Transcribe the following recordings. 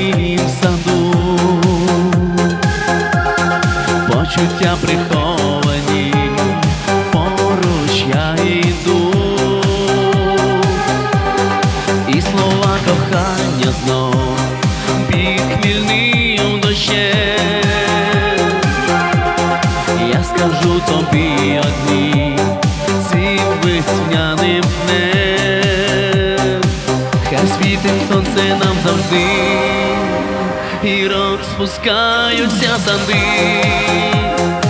у міськім саду, почуття приховані, поруч я йду, і слова кохання знов під хмільним дощем. Я скажу тобі одні цим весняним днем, хай світить сонце нам завжди, і розпускаються сади.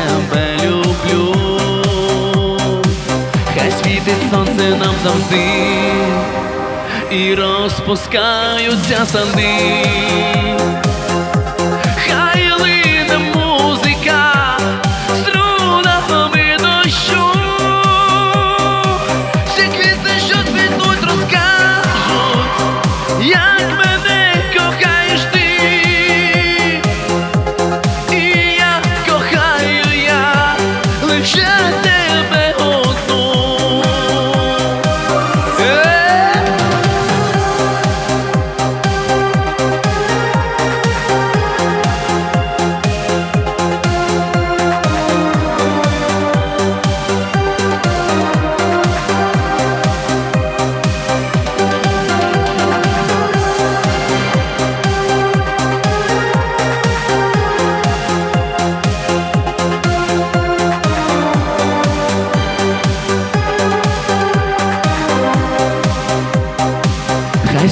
світить сонце нам завжди і розпускаються сади.